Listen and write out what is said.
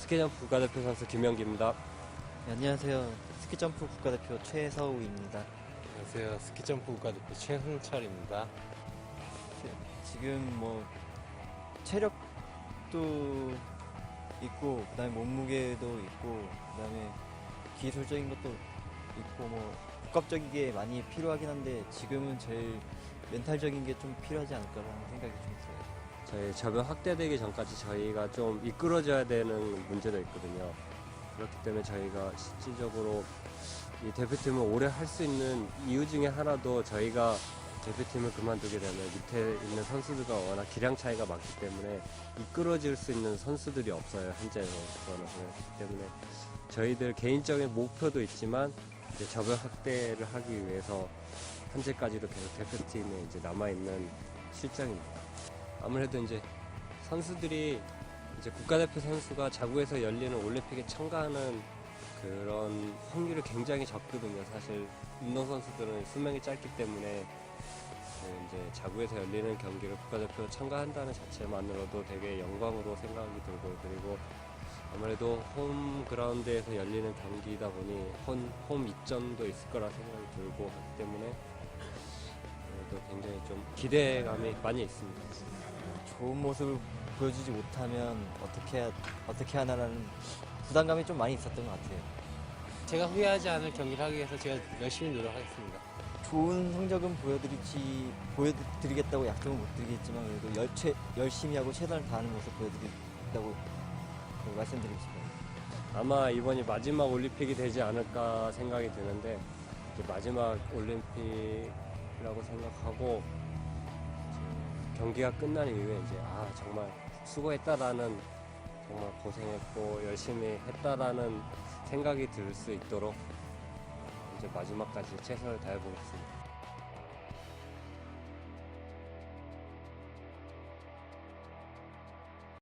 스키점프 국가대표 선수 김영기입니다. 네, 안녕하세요. 스키점프 국가대표 최서우입니다. 안녕하세요. 스키점프 국가대표 최흥철입니다. 지금 뭐 체력도 있고 그다음에 몸무게도 있고 그다음에 기술적인 것도 있고 뭐 복합적이게 많이 필요하긴 한데 지금은 제일 멘탈적인 게 좀 필요하지 않을까라는 생각이 좀 들어요. 저희 저변 확대되기 전까지 저희가 좀 이끌어줘야 되는 문제도 있거든요. 그렇기 때문에 저희가 실질적으로 이 대표팀을 오래 할 수 있는 이유 중에 하나도 저희가 대표팀을 그만두게 되면 밑에 있는 선수들과 워낙 기량 차이가 많기 때문에 이끌어줄 수 있는 선수들이 없어요 현재는 그렇기 때문에 저희들 개인적인 목표도 있지만 이제 저변 확대를 하기 위해서 현재까지도 계속 대표팀에 이제 남아 있는 실정입니다. 아무래도 이제 선수들이 이제 국가대표 선수가 자구에서 열리는 올림픽에 참가하는 그런 확률이 굉장히 적거든요. 사실 운동 선수들은 수명이 짧기 때문에 그 이제 자구에서 열리는 경기를 국가대표 참가한다는 자체만으로도 되게 영광으로 생각이 들고 그리고 아무래도 홈 그라운드에서 열리는 경기이다 보니 홈, 홈 이점도 있을 거라 생각이 들고 하기 때문에 그래도 굉장히 좀 기대감이 많이 있습니다. 좋은 모습을 보여주지 못하면 어떻게 해야, 어떻게 하나라는 부담감이 좀 많이 있었던 것 같아요. 제가 후회하지 않을 경기를 하기 위해서 제가 열심히 노력하겠습니다. 좋은 성적은 보여드리지 보여드리겠다고 약속은 못 드리겠지만 그래도 열, 최, 열심히 하고 최선을 다하는 모습 보여드리겠다고 그 말씀드리고 싶어요. 아마 이번이 마지막 올림픽이 되지 않을까 생각이 드는데 이제 마지막 올림픽이라고 생각하고 경기가 끝난 이후에 이제 아 정말 수고했다라는 정말 고생했고 열심히 했다라는 생각이 들 수 있도록 이제 마지막까지 최선을 다해보겠습니다.